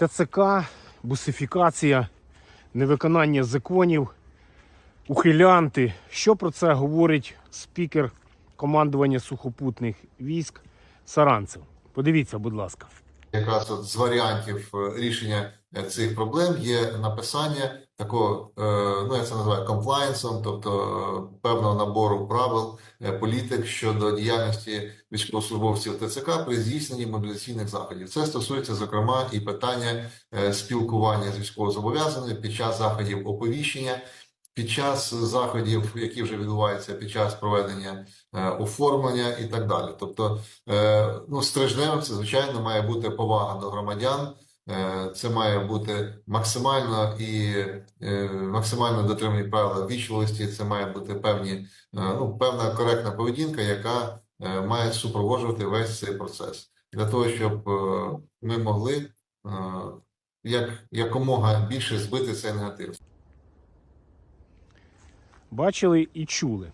ТЦК, бусифікація, невиконання законів, ухилянти. Що про це говорить спікер командування сухопутних військ Саранцев? Подивіться, будь ласка. Якраз от з варіантів е, рішення е, цих проблем є написання такого, е, ну я це називаю комплаєнсом, тобто певного набору правил політик щодо діяльності військовослужбовців ТЦК при здійсненні мобілізаційних заходів. Це стосується зокрема і питання спілкування з військовозобов'язаними під час заходів оповіщення. Під час заходів, які вже відбуваються під час проведення е, оформлення і так далі. Тобто, е, ну, стрижневим це, звичайно, має бути повага до громадян, е, це має бути максимально і максимально дотримані правила вічливості, це має бути певні, ну, певна коректна поведінка, яка має супроводжувати весь цей процес. Для того, щоб ми могли як, якомога більше збити цей негатив. Бачили і чули.